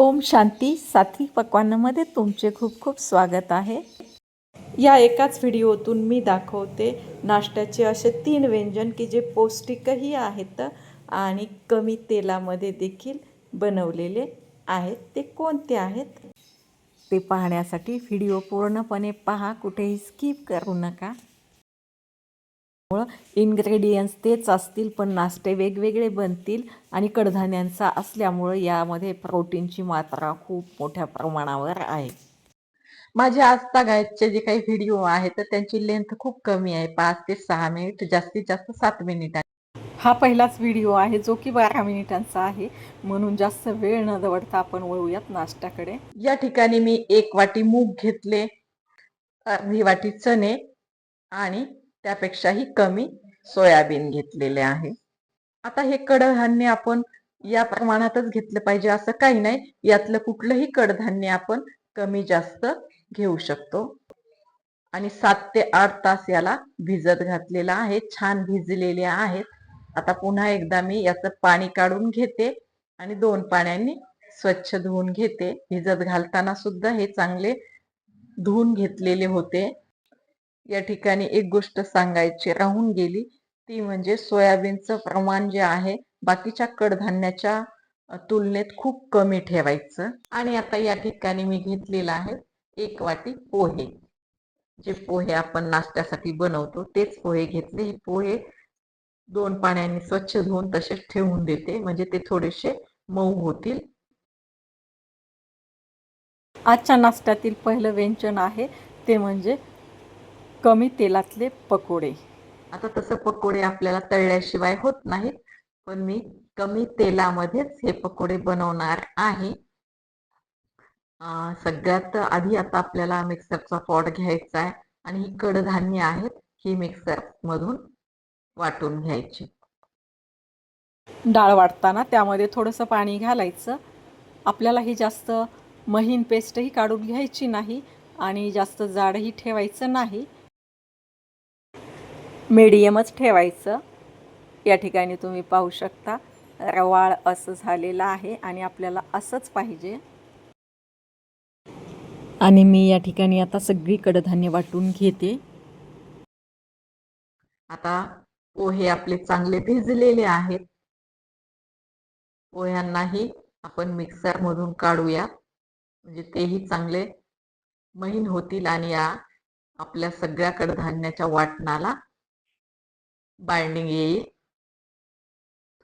ओम शांती. साथी पक्वांनामध्ये तुमचे खूप खूप स्वागत आहे. या एकाच व्हिडिओतून मी दाखवते नाश्त्याचे असे तीन व्यंजन की जे पौष्टिकही आहेत आणि कमी तेलामध्ये देखील बनवलेले आहेत. ते कोणते आहेत? ते पाहण्यासाठी व्हिडिओ पूर्णपणे पहा. कुठेही स्किप करू नका. इन्ग्रेडियंट्स तेच असतील पण नाश्ते वेगवेगळे बनतील आणि कडधान्यांचा असल्यामुळं यामध्ये प्रोटीनची मात्रा खूप मोठ्या प्रमाणावर आहे. माझे आजतागायतचे जे काही व्हिडिओ आहेत तर त्यांची लेंथ खूप कमी आहे. पाच ते सहा मिनिट जास्तीत जास्त सात मिनिट आहे. हा पहिलाच व्हिडिओ आहे जो की बारा मिनिटांचा आहे. म्हणून जास्त वेळ न दवडता आपण वळूयात नाश्त्याकडे. या ठिकाणी मी एक वाटी मूग घेतले अर्धी वाटी चणे आणि त्यापेक्षाही कमी सोयाबीन घेतलेले आहे. आता हे कडधान्य आपण या प्रमाणातच घेतलं पाहिजे असं काही नाही. यातलं कुठलंही कडधान्य आपण कमी जास्त घेऊ शकतो. आणि सात ते आठ तास याला भिजत घातलेला आहे. छान भिजलेले आहेत. आता पुन्हा एकदा मी याचं पाणी काढून घेते आणि दोन पाण्याने स्वच्छ धुवून घेते. भिजत घालताना सुद्धा हे चांगले धुवून घेतलेले होते. या ठिकाणी एक गोष्ट सांगायची राहून गेली. ती म्हणजे सोयाबीनचं प्रमाण जे आहे बाकीच्या कडधान्याच्या तुलनेत खूप कमी ठेवायचं. आणि आता या ठिकाणी मी घेतलेलं आहे एक वाटी पोहे. जे पोहे आपण नाश्त्यासाठी बनवतो तेच पोहे घेतले. हे पोहे दोन पाण्याने स्वच्छ धुवून तसेच ठेवून देते. म्हणजे ते थोडेसे मऊ होतील. आजच्या नाश्त्यातील पहिलं व्यंजन आहे ते म्हणजे कमी तेलातले पकोडे. आता तसं पकोडे आपल्याला तळल्याशिवाय होत नाहीत पण मी कमी तेलामध्येच हे पकोडे बनवणार आहे. सगळ्यात आधी आता आपल्याला मिक्सरचा पॉट घ्यायचा आहे आणि ही कडधान्य आहेत ही मिक्सर मधून वाटून घ्यायची. डाळ वाटताना त्यामध्ये थोडंसं पाणी घालायचं. आपल्याला ही जास्त महीन पेस्टही काढून घ्यायची नाही आणि जास्त जाडही ठेवायचं नाही. मीडियमच ठेवायचं. या ठिकाणी तुम्ही पाहू शकता रवाळ असं झालेलं आहे आणि आपल्याला असंच पाहिजे. आणि मी या ठिकाणी आता सगळी कडधान्य वाटून घेते. आता पोहे आपले चांगले भिजलेले आहेत. पोह्यांनाही आपण मिक्सरमधून काढूया. म्हणजे तेही चांगले महीन होतील आणि या आपल्या सगळ्या कडधान्याच्या वाटणाला बाइंडिंग येईल.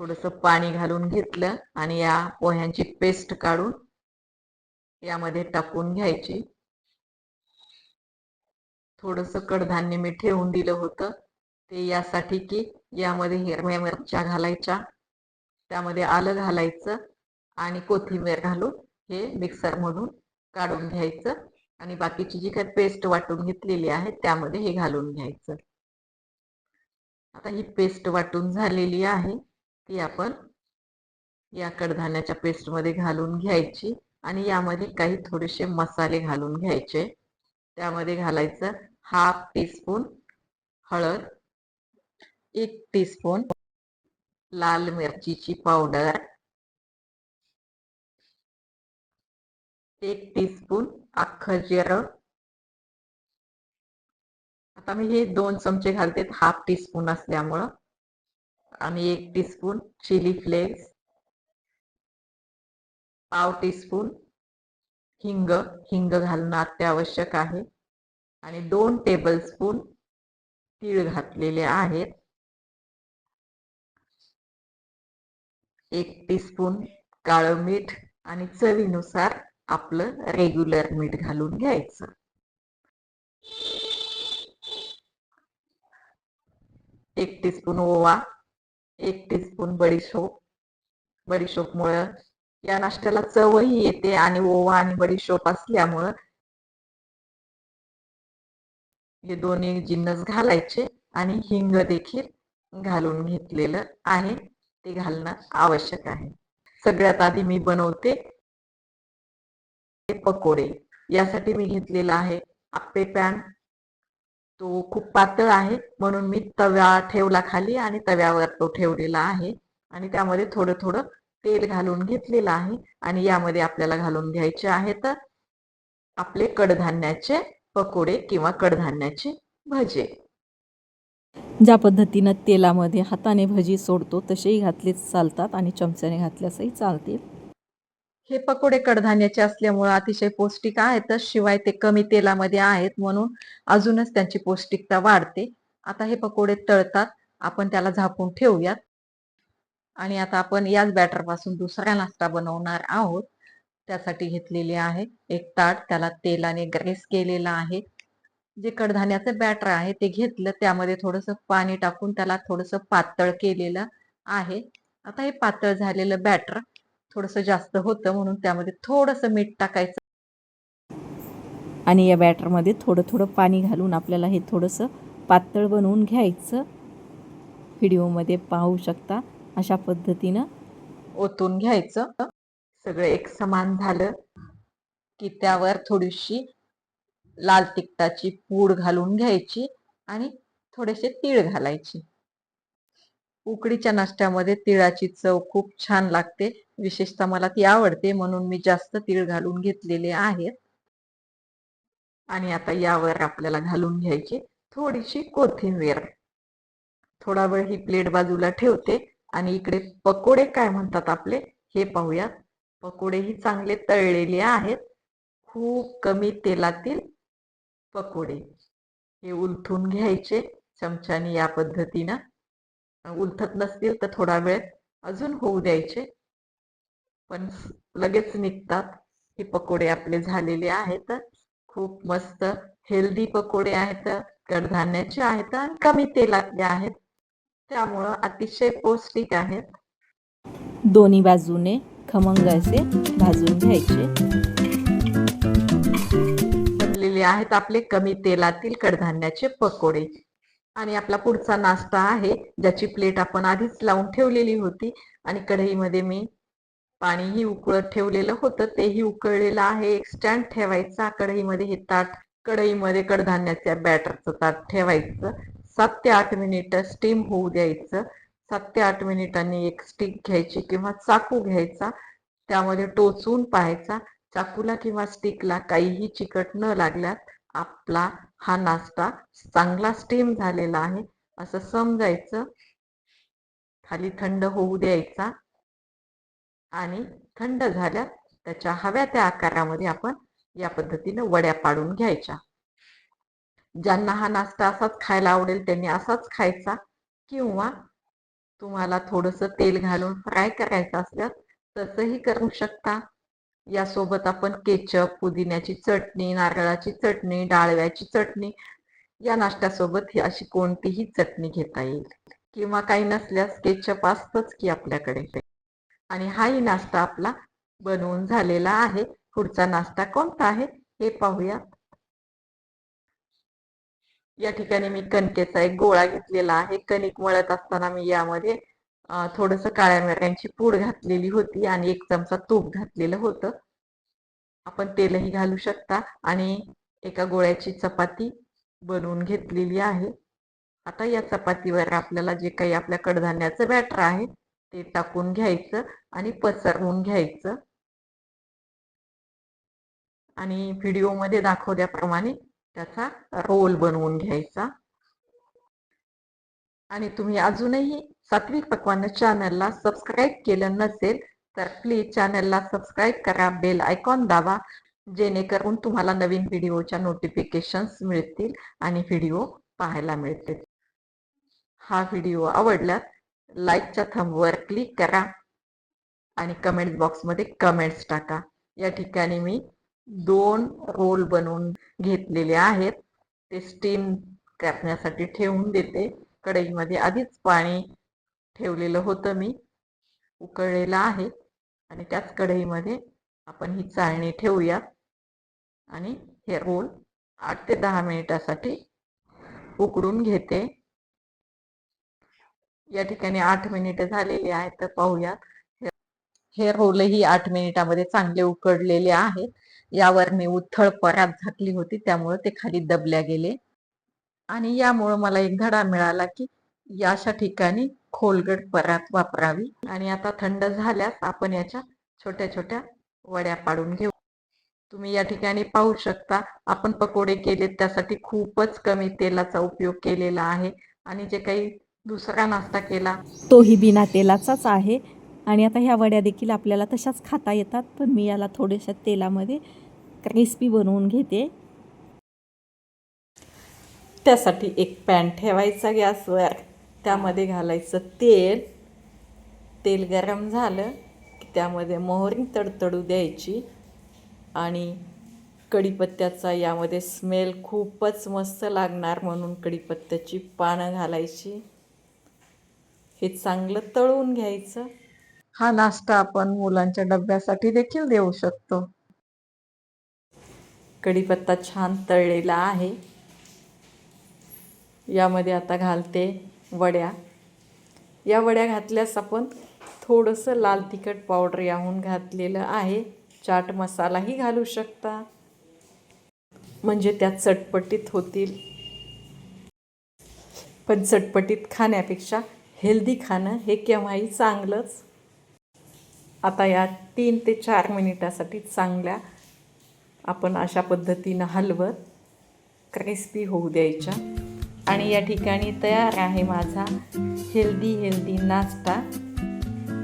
थोडस पाणी घालून घेतलं आणि या पोह्यांची पेस्ट काढून यामध्ये टाकून घ्यायची. थोडस कडधान्य मी ठेवून दिलं होतं. ते यासाठी की यामध्ये हिरव्या मिरच्या घालायच्या. त्यामध्ये आलं घालायचं आणि कोथिंबीर घालून हे मिक्सरमधून काढून घ्यायचं. आणि बाकीची जी काही पेस्ट वाटून घेतलेली आहे त्यामध्ये हे घालून घ्यायचं. आता ही पेस्ट वाटून झालेली आहे. ती आपण या कडधान्याच्या पेस्टमध्ये घालून घ्यायची आणि यामध्ये काही थोडेसे मसाले घालून घ्यायचे. त्यामध्ये घालायचं हाफ टीस्पून हळद एक टीस्पून लाल मिरचीची पावडर एक टीस्पून अख्खं जिरं आता मी हे दोन चमचे घालते हाफ टीस्पून असल्यामुळं. आणि एक टीस्पून चिली फ्लेक्स पाव टीस्पून हिंग हिंग घालणं अत्यावश्यक आहे. आणि दोन टेबल स्पून तीळ घातलेले आहेत. एक टीस्पून काळं मीठ आणि चवीनुसार आपलं रेग्युलर मीठ घालून घ्यायचं. एक टीस्पून ओवा एक टीस्पून बडीशोप. बडीशोपमुळं या नाश्त्याला चवही येते आणि ओवा आणि बडीशोप असल्यामुळं हे दोन्ही जिन्नस घालायचे आणि हिंग देखील घालून घेतलेलं आहे. ते घालणं आवश्यक आहे. सगळ्यात आधी मी बनवते पकोडे. यासाठी मी घेतलेला आहे आप्पे पॅन तो खूप पातळ आहे. म्हणून मी तव्या ठेवला खाली आणि तव्यावर तो ठेवलेला आहे. आणि त्यामध्ये थोडं थोडं तेल घालून घेतलेलं आहे. आणि यामध्ये आपल्याला घालून घ्यायचे आहेत आपले कडधान्याचे पकोडे किंवा कडधान्याचे भजे. ज्या पद्धतीनं तेलामध्ये हाताने भजी सोडतो तसेही घातलेच चालतात आणि चमच्याने घातल्यासही चालतील. हे पकोडे कडधान्याचे असल्यामुळे अतिशय पौष्टिक आहेत शिवाय ते कमी तेलामध्ये आहेत म्हणून अजूनच त्यांची पौष्टिकता वाढते. आता हे पकोडे तळतात आपण त्याला झाकून ठेवूयात. आणि आता आपण याच बॅटरपासून दुसरा नाश्ता बनवणार आहोत. त्यासाठी घेतलेली आहे एक ताट त्याला तेलाने ग्रेस केलेला आहे. जे कडधान्याचं बॅटर आहे ते घेतलं त्यामध्ये थोडस पाणी टाकून त्याला थोडस पातळ केलेलं आहे. आता हे पातळ झालेलं बॅटर थोडस जास्त होतं म्हणून त्यामध्ये थोडस मीठ टाकायचं. आणि या बॅटरमध्ये थोडं थोडं पाणी घालून आपल्याला हे थोडंसं पातळ बनवून घ्यायचं. व्हिडिओमध्ये पाहू शकता अशा पद्धतीनं. ओतून घ्यायचं. सगळं एक समान झालं की त्यावर थोडीशी लाल तिखटाची पूड घालून घ्यायची आणि थोडेसे तीळ घालायचे. उकडीच्या नाश्त्यामध्ये तिळाची चव खूप छान लागते. विशेषतः मला ती आवडते म्हणून मी जास्त तीळ घालून घेतलेले आहेत. आणि आता यावर आपल्याला घालून घ्यायची थोडीशी कोथिंबीर. थोडा वेळ ही प्लेट बाजूला ठेवते आणि इकडे पकोडे काय म्हणतात आपले हे पाहूयात. पकोडे ही चांगले तळलेले आहेत. खूप कमी तेलातील पकोडे. हे उलथून घ्यायचे चमच्याने या पद्धतीनं. उलथत नसतील तर थोडा वेळ अजून होऊ द्यायचे. पण लगेच निघतात. हे पकोडे आपले झालेले आहेत. खूप मस्त हेल्दी पकोडे आहेत. कडधान्याचे आहेत आणि कमी तेलातले आहेत. त्यामुळं अतिशय पौष्टिक आहेत. दोन्ही बाजूने खमंग असे भाजून घ्यायचे. बनलेले आहेत आपले कमी तेलातील कडधान्याचे पकोडे. आणि आपला पुढचा नाश्ता आहे ज्याची प्लेट आपण आधीच लावून ठेवलेली होती. आणि कढईमध्ये मी पाणीही उकळत ठेवलेलं होतं. तेही उकळलेलं आहे. एक स्टँड ठेवायचा. कढईमध्ये हे ताट कढईमध्ये कडधान्याच्या बॅटरचं ताट ठेवायचं. सात ते आठ मिनिटं स्टीम होऊ द्यायचं. सात ते आठ मिनिटांनी एक स्टिक घ्यायची किंवा चाकू घ्यायचा. त्यामध्ये टोचून पाहायचा. चाकूला किंवा स्टिकला काहीही चिकट न लागल्यास आपला हा नाश्ता चांगला स्टीम झालेला आहे. असं समजायचं. खाली थंड होऊ द्यायचा. आणि थंड झाल्या त्याच्या हव्या त्या आकारामध्ये आपण या पद्धतीने वड्या पाडून घ्यायच्या. ज्यांना हा नाश्ता असाच खायला आवडेल त्यांनी असाच खायचा. किंवा तुम्हाला थोडस तेल घालून फ्राय करायचं असल्यास तसंही करू शकता. यासोबत आपण केचप पुदिन्याची चटणी नारळाची चटणी डाळव्याची चटणी या नाश्त्यासोबत ही अशी कोणतीही चटणी घेता येईल. किंवा काही नसल्यास केचप असतच की आपल्याकडे. आणि हाही नाश्ता आपला बनवून झालेला आहे. पुढचा नाश्ता कोणता आहे हे पाहूया. या ठिकाणी मी कणकेचा एक गोळा घेतलेला आहे. कणिक मळत असताना मी यामध्ये थोडस काळ्या मिऱ्यांची पूड घातलेली होती आणि एक चमचा तूप घातलेलं होतं. आपण तेलही घालू शकता आणि एका गोळ्याची चपाती बनवून घेतलेली आहे. आता या चपातीवर आपल्याला जे काही आपल्या कडधान्याचं बॅटर आहे ते टाकून घ्यायचं आणि पसरवून घ्यायचं. आणि व्हिडिओमध्ये दाखवल्याप्रमाणे त्याचा रोल बनवून घ्यायचा. आणि तुम्ही अजूनही सात्विक पकवान चॅनलला सबस्क्राईब केलं नसेल तर प्लीज चॅनलला सबस्क्राईब करा बेल आयकॉन दावा जेणेकरून तुम्हाला नवीन व्हिडिओच्या नोटिफिकेशन्स मिळतील आणि व्हिडिओ पाहायला मिळतील. हा व्हिडिओ आवडल्यास लाईकच्या थंबवर क्लिक करा आणि कमेंट बॉक्समध्ये कमेंट्स टाका. या ठिकाणी मी दोन रोल बनवून घेतलेले आहेत. ते स्टीम करण्यासाठी ठेवून देते. कढईमध्ये आधीच पाणी ठेवलेलं होतं मी. उकळलेलं आहे. आणि त्याच कढईमध्ये आपण ही चाळणी ठेवूया. आणि हे रोल आठ ते दहा मिनिटासाठी उकडून घेते. या ठिकाणी आठ मिनिटं झालेली आहेत तर पाहूयात हे रोलही आठ मिनिटामध्ये चांगले उकडलेले आहेत. यावर मी उथळ परात झाकली होती त्यामुळे ते खाली दबल्या गेले. आणि यामुळं मला एक धडा मिळाला की या अशा ठिकाणी खोलगट परात वापरावी. आणि आता थंड झाल्यास आपण याच्या छोट्या छोट्या वड्या पाडून घेऊ. तुम्ही या ठिकाणी पाहू शकता आपण पकोडे केले त्यासाठी खूपच कमी तेलाचा उपयोग केलेला आहे. आणि जे काही दुसरा नाश्ता केला तोही बिना तेलाचाच आहे. आणि आता ह्या वड्या देखील आपल्याला तशाच खाता येतात पण मी याला थोड्याशा तेलामध्ये क्रिस्पी बनवून घेते. त्यासाठी एक पॅन ठेवायचा गॅसवर. त्यामध्ये घालायचं तेल. तेल गरम झालं की त्यामध्ये मोहरी तडतडू द्यायची आणि कढीपत्त्याचा यामध्ये स्मेल खूपच मस्त लागणार म्हणून कढीपत्त्याची पानं घालायची. हे चांगलं तळून घ्यायचं. हा नाश्ता आपण मुलांच्या डब्यासाठी देखील देऊ शकतो. कढीपत्ता छान तळलेला आहे. यामध्ये आता घालते वड्या. या वड्या घातल्यास आपण थोडंसं लाल तिखट पावडर याहून घातलेलं आहे. चाट मसालाही घालू शकता. म्हणजे त्या चटपटीत होतील. पण चटपटीत खाण्यापेक्षा हेल्दी खाणं हे केव्हाही चांगलंच. आता या तीन ते चार मिनिटासाठी चांगल्या आपण अशा पद्धतीनं हलवत क्रिस्पी होऊ द्यायच्या. आणि या ठिकाणी तयार आहे माझा हेल्दी हेल्दी नाश्ता.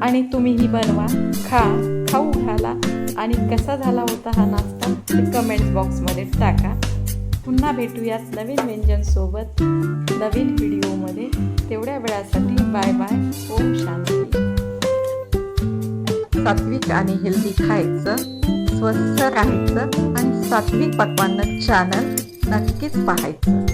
आणि तुम्हीही बनवा खा खाऊ घाला. आणि कसा झाला होता हा नाश्ता ते कमेंट्स बॉक्समध्ये टाका. पुन्हा भेटूयात नवीन व्यंजनसोबत नवीन व्हिडिओमध्ये तेवढ्या वेळासाठी बाय बाय ओम शांती. सात्विक आणि हेल्दी खायचं स्वस्थ राहायचं आणि सात्विक पक्वांना चॅनल नक्कीच पाहायचं.